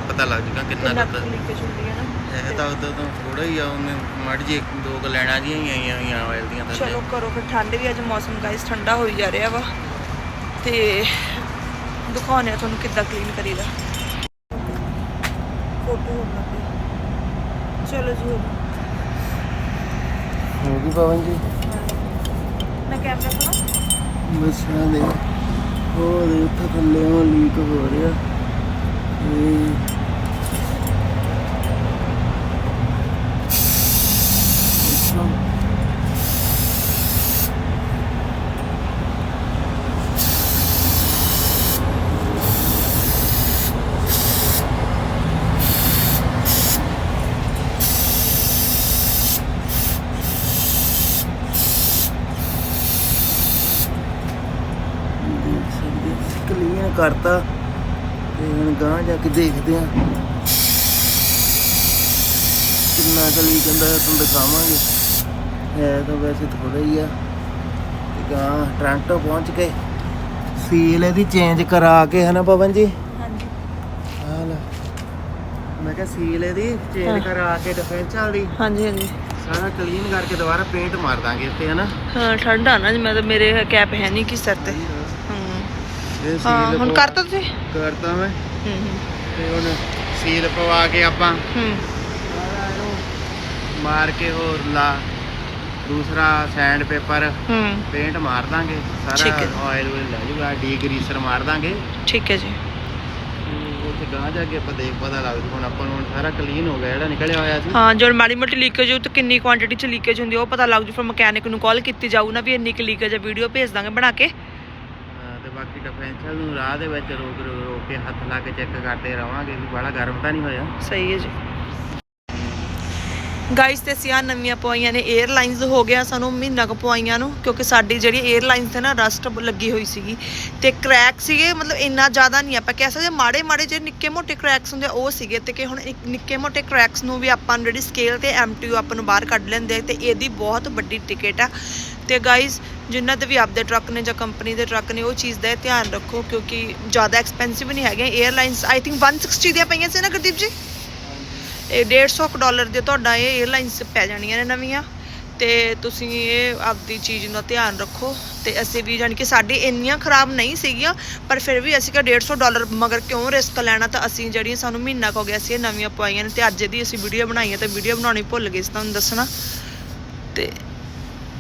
ਪਤਾ ਲੱਗ ਜੂਗਾ ਕਿੰਨਾ ਕਿੰਨਾ ਲੀਕੇਜ ਹੁੰਦੀ ਹੈ ਨਾ। ਇਹ ਤਾਂ ਉਦੋਂ ਤੋਂ ਥੋੜਾ ਹੀ ਆ ਉਹਨੇ ਮੜ ਜੀ ਇੱਕ ਦੋ ਕੁ ਲੈਣਾ ਜੀਆਂ ਹੀ ਆਈਆਂ ਹੋਈਆਂ ਆਇਲ ਦੀਆਂ ਥੱਲੇ। ਚਲੋ ਕਰੋ ਫਿਰ ਠੰਡ ਵੀ ਅੱਜ ਮੌਸਮ ਗਾਇਸ ਠੰਡਾ ਹੋਈ ਜਾ ਰਿਹਾ ਵਾ। ਤੇ ਦਿਖਾਉਂਦੇ ਆ ਤੁਹਾਨੂੰ ਕਿੱਦਾਂ ਕਲੀਨ ਕਰੀਦਾ ਫੋਟੋ ਹੋਣ ਲੱਗੀ ਚਲੋ ਜੀ ਹੋ ਗਈ। ਹੋ ਗਈ ਪਵਨ ਜੀ। ਮੈਂ ਕੈਮਰਾ ਬਸ ਆ ਦੇ ਉਹ ਦੇ ਉੱਥੇ ਥੱਲੇ ਉਹ ਲੀਕ ਹੋ ਰਿਹਾ ਇਹ ਅੱਛਾ। ਦੇਖ ਸਕਦੇ ਕਲੀਨ ਕਰਤਾ ਤੇ ਹੁਣ ਗਾਂ ਜਾ ਕੇ ਦੇਖਦੇ ਆ। ਕਿੰਨਾ ਕਲੀ ਕਹਿੰਦਾ ਤੁਹਾਨੂੰ ਦਿਖਾਵਾਂਗੇ। ਹੈ ਤਾਂ ਵੈਸੇ ਥੋੜਾ ਹੀ ਆ। ਤੇ ਗਾਂ ਟ੍ਰਾਂਟੋ ਪਹੁੰਚ ਕੇ ਸੀਲ ਇਹਦੀ ਚੇਂਜ ਕਰਾ ਕੇ ਹਨਾ ਪਵਨ ਜੀ? ਹਾਂਜੀ। ਮੈਂ ਕਿਹਾ ਸੀਲ ਇਹਦੀ। ਚੇਂਜ ਕਰਾ ਕੇ ਡਿਫੈਂਸ ਵਾਲੀ। ਹਾਂਜੀ ਹਾਂਜੀ। ਸਾਰਾ ਕਲੀਨ ਕਰਕੇ ਦੁਬਾਰਾ ਪੇਂਟ ਮਾਰ ਦਾਂਗੇ ਇੱਥੇ ਹਨਾ? ਹਾਂ ਠੰਡ ਨਾ ਜੀ ਮੈਂ ਤਾਂ ਮੇਰੇ ਕੈਪ ਹੈ ਨਹੀਂ ਕਿ ਸਿਰ ਤੇ। ਹਾਂ ਇਹ ਹਾਂ ਸੀਲ ਹੁਣ ਪਵਾ- ਕਰਤਾ ਤੁਸੀਂ? ਕਰਤਾ ਮੈਂ। ਹੂੰ ਤੇ ਹੁਣ ਸੀਲ ਪਵਾ ਕੇ ਆਪਾਂ ਹੂੰ। ਸਾਰਾ ਇਹਨੂੰ ਮਾਰ ਕੇ ਹੋਰ ਲਾ ਦੂਸਰਾ ਸੈਂਡ ਪੇਪਰ ਹੂੰ। ਪੇਂਟ ਮਾਰ ਦਾਂਗੇ ਠੀਕ ਹੈ। ਸਾਰਾ ਆਇਲ ਵੀ ਲੈ ਜੂਗਾ ਡੀਗਰੀਸਰ ਮਾਰ ਦਾਂਗੇ। ਠੀਕ ਹੈ ਜੀ। ਉੱਥੇ ਗਾਂ ਜਾ ਕੇ ਆਪਾਂ ਦੇਖ ਪਤਾ ਲੱਗ ਜੂ ਹੁਣ ਆਪਾਂ ਨੂੰ ਹੁਣ ਸਾਰਾ ਕਲੀਨ ਹੋ ਗਿਆ ਜਿਹੜਾ ਨਿਕਲਿਆ ਹੋਇਆ ਸੀ। ਹਾਂ ਜੋ ਮਾੜੀ ਮੋਟੀ ਲੀਕੇਜ ਹੋ ਤੇ ਕਿੰਨੀ ਕੁਆਂਟੀਟੀ ਚ ਲੀਕੇਜ ਹੁੰਦੀ ਆ, ਉਹ ਪਤਾ ਲੱਗ ਜੂ ਫਿਰ ਮਕੈਨਿਕ ਨੂੰ ਕਾਲ ਕੀਤੀ ਜਾਊ ਨਾ ਵੀ ਇੰਨੀ ਕੁ ਲੀਕੇਜ ਆ ਵੀਡੀਓ ਭੇਜ ਦਾਂਗੇ ਬਣਾ ਕੇ। ਬਾਕੀ ਡਿਫਰੈਂਸ਼ੀਅਲ ਨੂੰ ਰਾਹ ਦੇ ਵਿੱਚ ਰੋਕ ਰੋਕ ਰੋਕ ਕੇ ਹੱਥ ਲਾ ਕੇ ਚੈੱਕ ਕਰਦੇ ਰਵਾਂਗੇ ਵੀ ਬੜਾ ਗਰਮ ਤਾਂ ਨਹੀਂ ਹੋਇਆ। ਸਹੀ ਹੈ ਜੀ। ਗਾਈਸ ਤੇ ਅਸੀਂ ਨਵੀਆਂ ਪਵਾਈਆਂ ਨੇ 에ਅਰਲਾਈਨਸ ਹੋ ਗਿਆ ਸਾਨੂੰ ਮਹੀਨਾ ਕੁ ਪਵਾਈਆਂ ਨੂੰ, ਕਿਉਂਕਿ ਸਾਡੀ ਜਿਹੜੀ 에ਅਰਲਾਈਨਸ ਤੇ ਨਾ ਰਸਟ ਲੱਗੀ ਹੋਈ ਸੀਗੀ। ਤੇ ਕ੍ਰੈਕ ਸੀਗੇ, ਮਤਲਬ ਇੰਨਾ ਜ਼ਿਆਦਾ ਨਹੀਂ ਆਪਾਂ ਕਹਿ ਸਕਦੇ ਮਾੜੇ ਮਾੜੇ ਜਿਹੜੇ ਨਿੱਕੇ ਮੋਟੇ ਕ੍ਰੈਕਸ ਹੁੰਦੇ ਉਹ ਸੀਗੇ। ਤੇ ਕਿ ਹੁਣ ਨਿੱਕੇ ਮੋਟੇ ਕ੍ਰੈਕਸ ਨੂੰ ਵੀ ਆਪਾਂ ਜਿਹੜੀ ਸਕੇਲ ਤੇ ਐਮਟੀਯੂ ਆਪਾਂ ਨੂੰ ਬਾਹਰ ਕੱਢ ਲੈਂਦੇ ਤੇ ਇਹਦੀ ਬਹੁਤ ਵੱਡੀ ਟਿਕਟ ਆ। ਤੇ ਗਾਈਸ ਜਿਨ੍ਹਾਂ ਦੇ ਵੀ ਆਪਦੇ ਟਰੱਕ ਨੇ ਜਾਂ ਕੰਪਨੀ ਦੇ ਟਰੱਕ ਨੇ, ਉਹ ਚੀਜ਼ ਦਾ ਧਿਆਨ ਰੱਖੋ, ਕਿਉਂਕਿ ਜ਼ਿਆਦਾ ਐਕਸਪੈਂਸਿਵ ਨਹੀਂ ਹੈਗੇ। 에ਅਰਲਾਈਨਸ ਆਈ ਥਿੰਕ 160 ਦੀਆਂ ਪਈਆਂ ਸੀ ਨਾ ਗੁਰਦੀਪ ਜੀ? ਇਹ 150 ਕੁ ਡਾਲਰ ਦੇ ਤੁਹਾਡਾ ਇਹ 에ਅਰਲਾਈਨਸ ਪੈ ਜਾਣੀਆਂ ਨੇ ਨਵੀਆਂ। ਤੇ ਤੁਸੀਂ ਇਹ ਆਪਦੀ ਚੀਜ਼ ਦਾ ਧਿਆਨ ਰੱਖੋ। ਤੇ ਅਸੀਂ ਵੀ ਜਾਣੀ ਕਿ ਸਾਡੀ ਇੰਨੀਆਂ ਖਰਾਬ ਨਹੀਂ ਸੀਗੀਆਂ, ਪਰ ਫਿਰ ਵੀ ਅਸੀਂ ਕਿਹਾ 150 ਡਾਲਰ ਮਗਰ ਕਿਉਂ ਰਿਸਕ ਲੈਣਾ? ਤਾਂ ਅਸੀਂ ਜਿਹੜੀਆਂ ਸਾਨੂੰ ਮਹੀਨਾ ਕੁ ਹੋ ਗਿਆ ਸੀ, ਇਹ ਨਵੀਆਂ ਪਵਾਈਆਂ ਨੇ ਤੇ ਅੱਜ ਦੀ ਅਸੀਂ ਵੀਡੀਓ ਬਣਾਈ ਹੈ ਤੇ ਵੀਡੀਓ ਬਣਾਉਣੀ ਭੁੱਲ ਗਏ ਸੀ ਤੁਹਾਨੂੰ ਦੱਸਣਾ। ਤੇ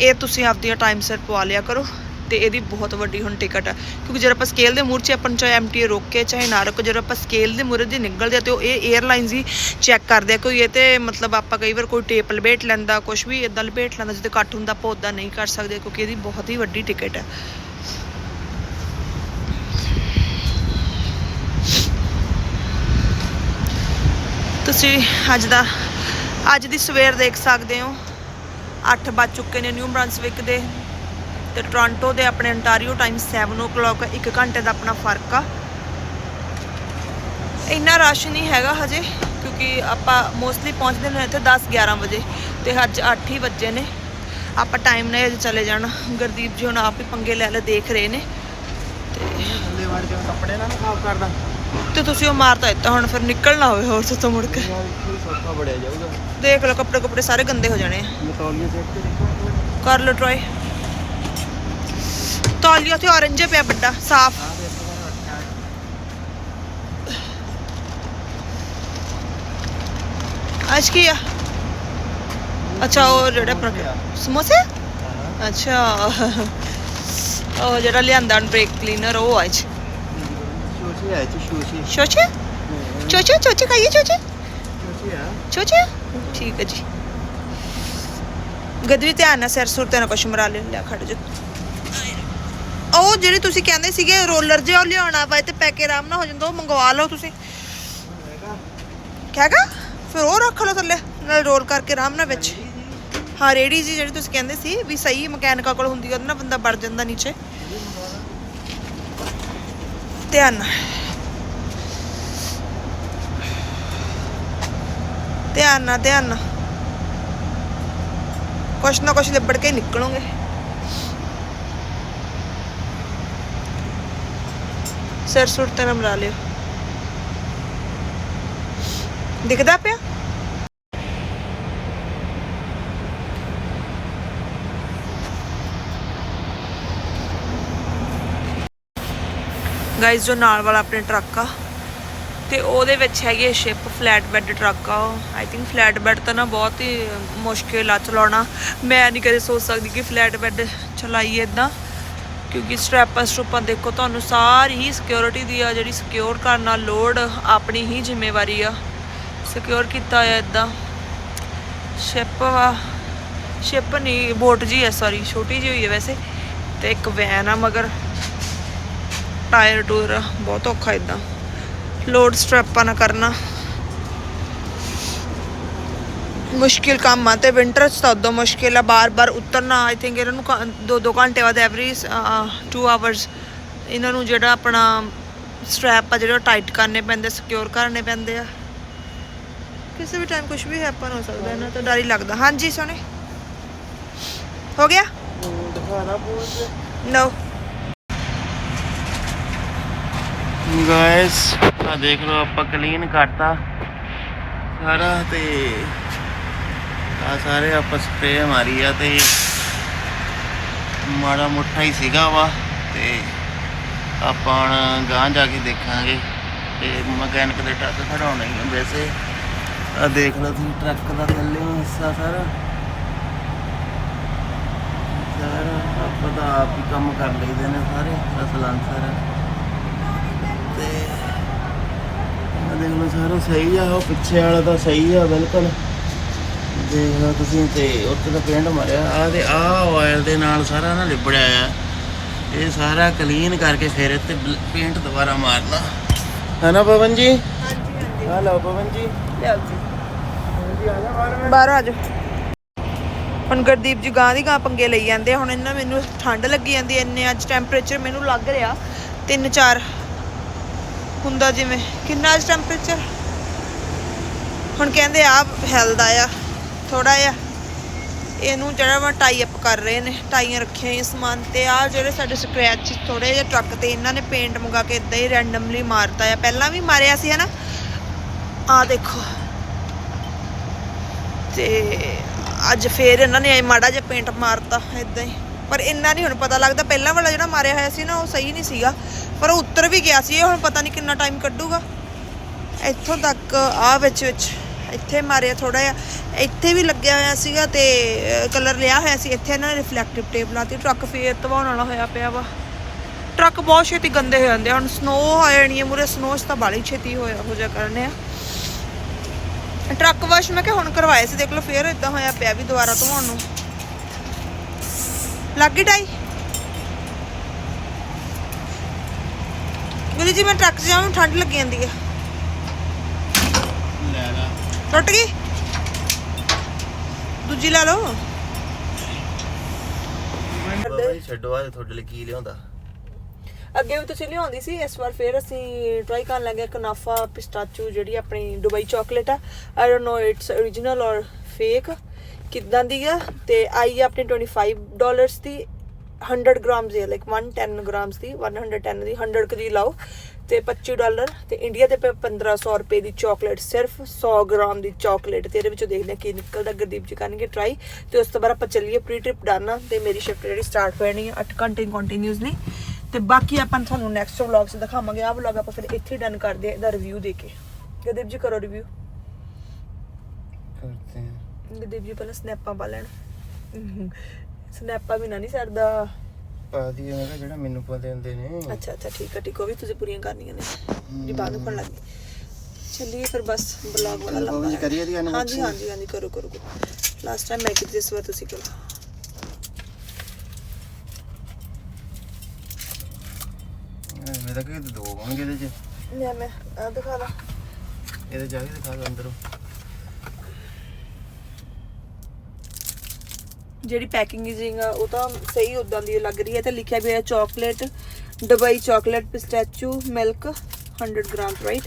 ਇਹ ਤੁਸੀਂ ਆਪਦੀਆਂ ਟਾਈਮ ਸਿਰ ਪਵਾ ਲਿਆ ਕਰੋ। ਤੇ ਇਹਦੀ ਬਹੁਤ ਵੱਡੀ ਹੁਣ ਟਿਕਟ ਹੈ ਕਿਉਂਕਿ ਜਦੋਂ ਆਪਾਂ ਸਕੇਲ ਦੇ ਮੂਹਰੇ 'ਚ ਆਪਾਂ ਨੂੰ ਚਾਹੇ ਐਮਟੀ ਰੋਕੇ ਚਾਹੇ ਨਾ ਰੋਕੇ ਜਦੋਂ ਆਪਾਂ ਸਕੇਲ ਦੇ ਮੂਹਰੇ ਦੀ ਨਿਕਲਦੇ ਆ ਤੇ ਉਹ ਇਹ 에ਅਰਲਾਈਨਸ ਹੀ ਚੈੱਕ ਕਰਦੇ ਆ। ਕੋਈ ਇਹ ਤੇ ਮਤਲਬ ਆਪਾਂ ਕਈ ਵਾਰ ਕੋਈ ਟੇਪ ਲਪੇਟ ਲੈਂਦਾ ਕੁਝ ਵੀ ਇਦਾਂ ਲਪੇਟ ਲੈਂਦਾ ਜਿੱਤੇ ਕੱਟ ਹੁੰਦਾ, ਆਪਾਂ ਉਦਾਂ ਨਹੀਂ ਕਰ ਸਕਦੇ ਕਿਉਂਕਿ ਇਹਦੀ ਬਹੁਤ ਹੀ ਵੱਡੀ ਟਿਕਟ ਹੈ ਤੁਸੀਂ ਅੱਜ ਦਾ, ਅੱਜ ਦੀ ਸਵੇਰ ਦੇਖ ਸਕਦੇ ਹੋ। 8 ਵੱਜ ਚੁੱਕੇ ਨੇ, ਨਿਊ ਬ੍ਰਾਂਸਵਿਕ ਦੇ। ਤੇ ਟੋਰਾਂਟੋ ਦੇ ਆਪਣੇ ਅੰਟਾਰੀਓ ਟਾਈਮ 7:00 ਇੱਕ ਘੰਟੇ ਦਾ ਆਪਣਾ ਫ਼ਰਕ ਆ। ਇੰਨਾ ਰਸ਼ ਨਹੀਂ ਹੈਗਾ ਹਜੇ ਕਿਉਂਕਿ ਆਪਾਂ ਮੋਸਟਲੀ ਪਹੁੰਚਦੇ ਨੇ ਇੱਥੇ 10 11 ਵਜੇ ਤੇ ਅੱਜ 8 ਹੀ ਵਜੇ ਨੇ। ਆਪਾਂ ਟਾਈਮ ਨਾਲ ਹੀ ਅੱਜ ਚਲੇ ਜਾਣਾ। ਗੁਰਦੀਪ ਜੀ ਹੁਣ ਆਪ ਹੀ ਪੰਗੇ ਲੈ ਲੈ ਦੇਖ ਰਹੇ ਨੇ। ਥੱਲੇ ਵੜ ਕੇ ਕੱਪੜੇ ਨਾਲ ਸਾਫ਼ ਕਰਦਾ। ਤੇ ਤੁਸੀਂ ਉਹ ਮਾਰਤਾ ਦਿੱਤਾ ਹੁਣ ਫਿਰ ਨਿਕਲਣਾ ਹੋਵੇ ਹੋਰ ਤੋਂ ਮੁੜ ਕੇ। ਸੌਖਾ ਬੜਿਆ ਜਾਊਗਾ। ਦੇਖ ਲਓ ਕੱਪੜੇ ਕੱਪੜੇ ਸਾਰੇ ਗੰਦੇ ਹੋ ਜਾਣੇ ਆ। ਮਤੌਲੀਆ ਸੈੱਟ ਕੇ ਦੇਖੋ। ਕਰ ਲਓ ਟਰਾਈ ਤੌਲੀਆ ਤੇ orange ਪਿਆ ਵੱਡਾ ਸਾਫ਼। ਅੱਜ ਕੀ ਆ? ਅੱਛਾ ਉਹ ਜਿਹੜਾ ਆਪਣਾ ਸਮੋਸੇ ਅੱਛਾ। ਉਹ ਜਿਹੜਾ ਲਿਆਂਦਾ ਬ੍ਰੇਕ ਕਲੀਨਰ ਉਹ ਚ ਸ਼ੋਸ਼ੀ ਹੈ ਜੀ ਸ਼ੋਸ਼ੀ। ਚੋਚੇ ਚੋਚੇ ਚੋਚੇ ਖਾਈਏ ਚੋਚੇ ਸ਼ੋਸ਼ੀ ਆ। ਚੋਚੇ ਠੀਕ ਹੈ ਜੀ। ਗਦਵੀ ਧਿਆਨ ਨਾਲ ਸਿਰ ਸੁਰ ਤੇ ਨਾ ਕੁਛ ਮਰਾ ਲਿਆ ਖੜ ਜਾ। ਉਹ ਜਿਹੜੇ ਤੁਸੀਂ ਕਹਿੰਦੇ ਸੀਗੇ ਰੋਲਰ ਜਿਹਾ ਲਿਆਉਣਾ ਵਾ ਤੇ ਪੈਕੇ ਆਰਾਮ ਨਾਲ ਹੋ ਜਾਂਦਾ, ਉਹ ਮੰਗਵਾ ਲਓ ਤੁਸੀਂ। ਹੈਗਾ? ਫਿਰ ਉਹ ਰੱਖ ਲਓ ਥੱਲੇ, ਨਾਲ ਰੋਲ ਕਰਕੇ ਆਰਾਮ ਨਾਲ ਵਿੱਚ। ਹਾਂ, ਰੇੜੀ ਜੀ ਜਿਹੜੀ ਤੁਸੀਂ ਕਹਿੰਦੇ ਸੀ ਵੀ ਸਹੀ ਮਕੈਨਿਕਾ ਕੋਲ ਹੁੰਦੀ ਉਹਦੇ ਨਾਲ ਬੰਦਾ ਵੜ ਜਾਂਦਾ ਨੀਚੇ। ਧਿਆਨ ਨਾਲ। ਧਿਆਨ ਨਾਲ ਧਿਆਨ ਨਾਲ। ਕੁਛ ਨਾ ਕੁਛ ਲੱਭੜ ਕੇ ਨਿਕਲੋਗੇ। ਸਿਰ ਸੁਰ ਤੇ ਨਾ ਮਰਾ ਲਿਓ। ਦਿਖਦਾ ਪਿਆ? ਗਾਇਸ ਜੋ ਨਾਲ ਵਾਲਾ ਆਪਣੇ ਟਰੱਕ ਆ, ਤੇ ਉਹਦੇ ਵਿੱਚ ਹੈਗੀ ਹੈ ਸ਼ਿਪ ਫਲੈਟ ਬੈੱਡ ਟਰੱਕ ਆ ਉਹ। ਆਈ ਥਿੰਕ ਫਲੈਟ ਬੈੱਡ ਤਾਂ ਨਾ ਬਹੁਤ ਹੀ ਮੁਸ਼ਕਿਲ ਆ ਚਲਾਉਣਾ। ਮੈਂ ਨਹੀਂ ਕਦੇ ਸੋਚ ਸਕਦੀ ਕਿ ਫਲੈਟ ਬੈੱਡ ਚਲਾਈਏ ਇਦਾਂ ਕਿਉਂਕਿ ਸਟ੍ਰੈਪਾਂ ਸਟਰੂਪਾਂ ਦੇਖੋ ਤੁਹਾਨੂੰ ਸਾਰੀ ਹੀ ਸਿਕਿਉਰਿਟੀ ਦੀ ਆ ਜਿਹੜੀ ਸਿਕਿਉਰ ਕਰਨਾ ਲੋਡ ਆਪਣੀ ਹੀ ਜ਼ਿੰਮੇਵਾਰੀ ਆ। ਸਿਕਿਉਰ ਕੀਤਾ ਹੋਇਆ ਇਦਾਂ ਸ਼ਿਪ ਵਾ। ਸ਼ਿਪ ਨਹੀਂ ਬੋਟ ਜੀ ਹੈ ਸੌਰੀ ਛੋਟੀ ਜਿਹੀ ਹੋਈ ਹੈ ਵੈਸੇ। ਤੇ ਇੱਕ ਵੈਨ ਆ ਮਗਰ। ਟਾਇਰ ਟੂਰ ਆ, ਬਹੁਤ ਔਖਾ ਇਦਾਂ ਲੋਡ ਸਟ੍ਰੈਪਾਂ ਨਾ ਕਰਨਾ। ਮੁਸ਼ਕਿਲ ਕੰਮ ਆ ਤੇ ਵਿੰਟਰ ਤਾਂ ਉਦੋਂ ਮੁਸ਼ਕਿਲ ਆ, ਬਾਰ-ਬਾਰ ਉਤਰਨਾ ਆਈ ਥਿੰਕ ਇਹਨਾਂ ਨੂੰ ਦੋ ਦੋ ਘੰਟੇ ਬਾਅਦ ਐਵਰੀ 2 ਆਵਰਸ ਇਹਨਾਂ ਨੂੰ ਜਿਹੜਾ ਆਪਣਾ ਸਟ੍ਰੈਪ ਆ ਜਿਹੜਾ ਟਾਈਟ ਕਰਨੇ ਪੈਂਦੇ ਸਿਕਿਉਰ ਕਰਨੇ ਪੈਂਦੇ ਆ। ਕਿਸੇ ਵੀ ਟਾਈਮ ਕੁਝ ਵੀ ਹੈਪਨ ਹੋ ਸਕਦਾ, ਇਹਨਾਂ ਤੋਂ ਡਰ ਹੀ ਲੱਗਦਾ। ਹਾਂਜੀ, ਸੋਨੇ? ਹੋ ਗਿਆ? ਦਿਖਾਣਾ ਪੂਰ ਨੋ ਗਾਇਸ ਆ ਦੇਖ ਲਓ, ਆਪਾਂ ਕਲੀਨ ਕਰਤਾ। ਸਾਰਾ ਤੇ ਆ ਸਾਰੇ ਆਪਾਂ ਸਪਰੇ ਮਾਰੀ ਆ ਤੇ ਮਾੜਾ ਮੋਟਾ ਹੀ ਸੀਗਾ ਵਾ ਤੇ ਆਪਾਂ ਗਾਂ ਜਾ ਕੇ ਦੇਖਾਂਗੇ। ਤੇ ਮਕੈਨਿਕ ਦੇ ਟਰੱਕ ਖੜਾਉਣਾ ਹੀ ਆ ਵੈਸੇ ਆ ਦੇਖ ਲਓ ਤੁਸੀਂ ਟਰੱਕ ਦਾ ਥੱਲੇ ਹਿੱਸਾ ਸਾਰਾ। ਸਾਰਾ ਆਪਾਂ ਤਾਂ ਆਪ ਹੀ ਕੰਮ ਕਰ ਲਈਦੇ ਨੇ ਸਾਰੇ ਸਲਾਂਸਰ ਤੇ ਆ ਦੇਖ ਲਓ ਸਾਰਾ ਸਹੀ ਆ, ਉਹ ਪਿੱਛੇ ਵਾਲਾ ਤਾਂ ਸਹੀ ਆ ਬਿਲਕੁਲ। ਦੇਖ ਲਓ ਤੁਸੀਂ ਤੇ ਉੱਤੇ ਤਾਂ ਪੇਂਟ ਮਾਰਿਆ। ਆ ਤੇ ਆ ਆਇਲ ਦੇ ਨਾਲ ਸਾਰਾ ਨਾ ਲਿਬੜਿਆ ਆ। ਇਹ ਸਾਰਾ ਕਲੀਨ ਕਰਕੇ ਫਿਰ ਇੱਥੇ ਪੇਂਟ ਦੁਬਾਰਾ ਮਾਰਨਾ। ਹੈ ਨਾ ਪਵਨ ਜੀ? ਹਾਂਜੀ ਹਾਂਜੀ। ਆ ਲਓ ਪਵਨ ਜੀ। ਲਿਆਓ ਜੀ। ਜੀ ਆ ਜਾ ਬਾਹਰ ਮੈਂ। ਬਾਹਰ ਆ ਜਾਓ। ਹੁਣ ਗੁਰਦੀਪ ਜੀ ਗਾਂ ਦੀ ਗਾਂ ਪੰਗੇ ਲਈ ਜਾਂਦੇ। ਹੁਣ ਇਹਨਾਂ ਮੈਨੂੰ ਠੰਡ ਲੱਗੀ ਜਾਂਦੀ ਐ ਇੰਨੇ ਅੱਜ ਟੈਂਪਰੇਚਰ ਮੈਨੂੰ ਲੱਗ ਰਿਹਾ। 3-4 ਹੁੰਦਾ ਜਿਵੇਂ। ਕਿੰਨਾ ਅੱਜ ਟੈਂਪਰੇਚਰ ਹੁਣ ਕਹਿੰਦੇ ਆ ਹੈਲਦਾ ਆ। ਥੋੜਾ ਜਿਹਾ। ਇਹਨੂੰ ਜਿਹੜਾ ਵਾ ਟਾਈ ਅਪ ਕਰ ਰਹੇ ਨੇ ਟਾਈਆਂ ਰੱਖੀਆਂ ਹੋਈਆਂ ਸਮਾਨ ਤੇ। ਆ ਜਿਹੜੇ ਸਾਡੇ ਸਕ੍ਰੈਚ ਥੋੜੇ ਜਿਹੇ ਟਰੱਕ ਤੇ ਇਹਨਾਂ ਨੇ ਪੇਂਟ ਮੰਗਾ ਕੇ ਇਦਾਂ ਹੀ ਰੈਂਡਮਲੀ ਮਾਰਤਾ ਆ। ਪਹਿਲਾਂ ਵੀ ਮਾਰਿਆ ਸੀ ਹਨਾ। ਆ ਦੇਖੋ। ਤੇ ਅੱਜ ਫੇਰ ਇਹਨਾਂ ਨੇ ਐ ਮਾੜਾ ਜਿਹਾ ਪੇਂਟ ਮਾਰਤਾ ਇਦਾਂ ਹੀ। ਪਰ ਇੰਨਾ ਨਹੀਂ ਹੁਣ ਪਤਾ ਲੱਗਦਾ। ਪਹਿਲਾਂ ਵਾਲਾ ਜਿਹੜਾ ਮਾਰਿਆ ਹੋਇਆ ਸੀ ਨਾ, ਉਹ ਸਹੀ ਨਹੀਂ ਸੀਗਾ। ਪਰ ਉਹ ਉੱਤਰ ਵੀ ਗਿਆ ਸੀ। ਇਹ ਹੁਣ ਪਤਾ ਨਹੀਂ ਕਿੰਨਾ ਟਾਈਮ ਕੱਢੂਗਾ। ਇੱਥੋਂ ਤੱਕ ਆ ਵਿੱਚ ਵਿੱਚ ਇੱਥੇ ਮਾਰਿਆ ਥੋੜਾ ਜਿਹਾ। ਇੱਥੇ ਵੀ ਲੱਗਿਆ ਹੋਇਆ ਸੀਗਾ ਤੇ ਕਲਰ ਲਿਆ ਹੋਇਆ ਸੀ। ਇੱਥੇ ਇਹਨਾਂ ਨੇ ਰਿਫਲੈਕਟਿਵ ਟੇਪ ਲਾਤੀ। ਟਰੱਕ ਫੇਰ ਧਵਾਉਣ ਵਾਲਾ ਹੋਇਆ ਪਿਆ ਵਾ। ਟਰੱਕ ਬਹੁਤ ਛੇਤੀ ਗੰਦੇ ਹੋ ਜਾਂਦੇ ਆ। ਹੁਣ ਸਨੋ ਹੋ ਜਾਣੀ ਹੈ ਮੂਰੇ ਸਨੋ ਤਾਂ ਬਾਲੀ ਛੇਤੀ ਹੋਇਆ ਹੋ ਜਾ ਕਰਨੇ ਆ ਟਰੱਕ ਵਾਸ਼ ਮੈਂ ਕਿ ਹੁਣ ਕਰਵਾਏ ਸੀ। ਦੇਖ ਲਓ, ਫੇਰ ਇਦਾਂ ਹੋਇਆ ਪਿਆ ਵੀ ਦੁਬਾਰਾ ਧਵਾਉਣ ਨੂੰ। ਲੱਗ ਗਈ ਟਾਈ ਗੁਰੂ ਜੀ, ਮੈਂ ਟਰੱਕ 'ਚ ਜਾਵਾਂ। ਠੰਡ ਲੱਗ ਜਾਂਦੀ ਆ। ਟੁੱਟ ਗਈ? ਦੂਜੀ ਲਾ ਲਓ। ਬਾਬਾ ਜੀ ਛੱਡੋ ਆ ਤੁਹਾਡੇ ਲਈ ਕੀ ਲਿਆਉਂਦਾ? ਅੱਗੇ ਵੀ ਤੁਸੀਂ ਲਿਆਉਂਦੀ ਸੀ ਇਸ ਵਾਰ ਫੇਰ ਅਸੀਂ ਟਰਾਈ ਕਰਨ ਲੱਗੇ ਕਨਾਫਾ ਪਿਸਟਾਚੂ ਜਿਹੜੀ ਆਪਣੀ ਦੁਬਈ ਚਾਕਲੇਟ ਆ। I don't know it's origignal or fake ਕਿੱਦਾਂ ਦੀ ਆ? ਤੇ ਆਈ ਆ ਆਪਣੀ 25 ਡਾਲਰਸ ਦੀ। 100 ਗ੍ਰਾਮਸ ਦੀ ਲਾਈਕ 110 ਗ੍ਰਾਮਸ ਦੀ 110 ਦੀ 100 ਕੁ ਦੀ ਲਾਓ। ਤੇ 25 ਡਾਲਰ ਤੇ ਇੰਡੀਆ ਦੇ ਪਏ 1500 ਰੁਪਏ ਦੀ ਚਾਕਲੇਟ ਸਿਰਫ 100 ਗ੍ਰਾਮ ਦੀ ਚਾਕਲੇਟ ਤੇ ਇਹਦੇ ਵਿੱਚੋਂ ਦੇਖਦੇ ਹਾਂ ਕੀ ਨਿਕਲਦਾ ਗੁਰਦੀਪ ਜੀ ਕਰਨਗੇ ਟਰਾਈ ਤੇ ਉਸ ਤੋਂ ਬਾਅਦ ਆਪਾਂ ਚੱਲੀਏ ਪ੍ਰੀ ਟ੍ਰਿਪ ਡਾਨਾ ਤੇ ਮੇਰੀ ਸ਼ਿਫਟ ਜਿਹੜੀ ਸਟਾਰਟ ਹੋ ਜਾਣੀ ਹੈ 8 ਘੰਟੇ ਕੰਟੀਨਿਊਸਲੀ ਤੇ ਬਾਕੀ ਆਪਾਂ ਤੁਹਾਨੂੰ ਨੈਕਸਟ ਵਲੌਗ 'ਚ ਦਿਖਾਵਾਂਗੇ। ਆਹ ਵਲੌਗ ਆਪਾਂ ਫਿਰ ਇੱਥੇ ਡਨ ਕਰਦੇ ਆ ਇਹਦਾ ਰਿਵਿਊ ਦੇ ਕੇ। ਗੁਰਦੀਪ ਜੀ ਕਰੋ ਰਿਵਿਊ ਕਰਤੇ ਗੁਰਦੀਪ ਜੀ ਪਹਿਲਾਂ ਸਨੈਪਾਂ ਪਾ ਲੈਣ। ਸਨੈਪਾ ਵੀ ਨਾ ਨਹੀਂ ਸਰਦਾ ਪਾ ਦੀ ਮੈਂ ਕਿਹਾ ਜਿਹੜਾ ਮੈਨੂੰ ਪਾਉਂਦੇ ਹੁੰਦੇ ਨੇ। ਅੱਛਾ ਅੱਛਾ ਠੀਕ ਹੈ ਠੀਕ ਉਹ ਵੀ ਤੁਸੀਂ ਪੂਰੀਆਂ ਕਰਨੀਆਂ ਨੇ। ਜੀ ਬਾਅਦ ਨੂੰ ਖਣ ਲੱਗੀ ਚੱਲੀਏ ਫਿਰ ਬਸ ਬਲੌਗ ਵਾਲਾ ਲੰਬਾ ਜੀ ਹੈ। ਕਰੀਏ ਦੀ ਹਾਂਜੀ ਹਾਂਜੀ ਹਾਂਜੀ ਕਰੋ ਕਰੋ ਲਾਸਟ ਟਾਈਮ ਮੈਂ ਕੀਤੀ ਇਸ ਵਾਰ ਤੁਸੀਂ ਕਰੋ। ਮੈਂ ਤਾਂ ਕਿ ਦੋ ਹੋਣਗੇ ਇਹਦੇ ਚ। ਲੈ ਮੈਂ ਆ ਦਿਖਾ ਲਾ। ਇਹਦੇ ਜਾ ਕੇ ਦਿਖਾ ਦੋ ਅੰਦਰੋਂ। ਜਿਹੜੀ ਪੈਕਿੰਗਿੰਗ ਆ ਉਹ ਤਾਂ ਸਹੀ ਉਦਾਂ ਦੀ ਲੱਗ ਰਹੀ ਹੈ ਤੇ ਲਿਖਿਆ ਵੀ ਹੈ chocolate Dubai chocolate pistachio milk 100 gram right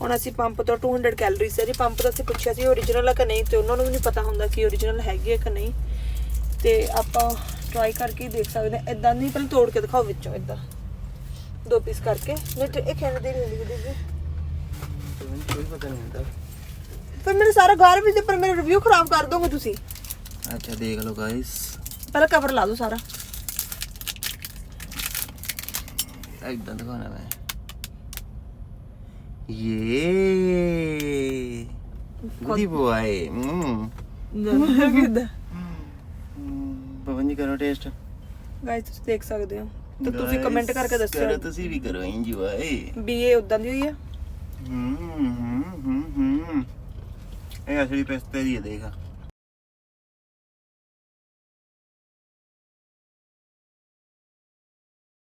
ਹੁਣ ਅਸੀਂ ਪੰਪ ਤੋਂ 200 ਕੈਲਰੀਜ਼ ਹੈ ਜੀ। ਪੰਪ ਤੋਂ ਅਸੀਂ ਪੁੱਛਿਆ ਸੀ ਓਰੀਜਨਲ ਹੈ ਕਿ ਨਹੀਂ ਤੇ ਉਹਨਾਂ ਨੂੰ ਵੀ ਨਹੀਂ ਪਤਾ ਹੁੰਦਾ ਕਿ ਓਰੀਜਨਲ ਹੈਗੀ ਹੈ ਕਿ ਨਹੀਂ। ਤੇ ਆਪਾਂ ਟਰਾਈ ਕਰਕੇ ਦੇਖ ਸਕਦੇ ਹਾਂ। ਇਦਾਂ ਨਹੀਂ ਪਹਿਲਾਂ ਤੋੜ ਕੇ ਦਿਖਾਓ ਵਿੱਚੋਂ ਇਦਾਂ ਦੋ ਪੀਸ ਕਰਕੇ। ਨਹੀਂ ਇਹ ਖੈਨ ਦੀ ਨਹੀਂ ਕੋਈ ਪਤਾ ਨਹੀਂ ਹੁੰਦਾ। ਫਿਰ ਮੇਰੇ ਸਾਰਾ ਵੀ ਤੇ ਪਰ ਮੇਰਾ ਰਿਵਿਊ ਖਰਾਬ ਕਰ ਦੋਗੇ ਤੁਸੀਂ। ਅੱਛਾ ਦੇਖ ਲਓ ਗਾਇਸ ਪਹਿਲਾਂ ਕਵਰ ਲਾ ਦਿਓ ਸਾਰਾ। ਇਦਾਂ ਦਿਖਾਉਣਾ ਮੈਂ। ਇਹ ਗੁੱਡੀ ਬੋਏ ਹਮ ਕਿਦਾਂ? ਪਵਨ ਕਰੋ ਟੇਸਟ ਗਾਇਸ ਤੁਸੀਂ ਦੇਖ ਸਕਦੇ ਹੋ। ਤੇ ਤੁਸੀਂ ਕਮੈਂਟ ਕਰਕੇ ਦੱਸਿਓ। ਕਰੋ ਤੁਸੀਂ ਵੀ ਕਰੋ ਵੀ ਇਹ ਉਦਾਂ ਦੀ ਹੋਈ ਇਹ ਅਸਲੀ ਪਿਸਤੇ ਦੀ ਹੈ ਦੇਖ।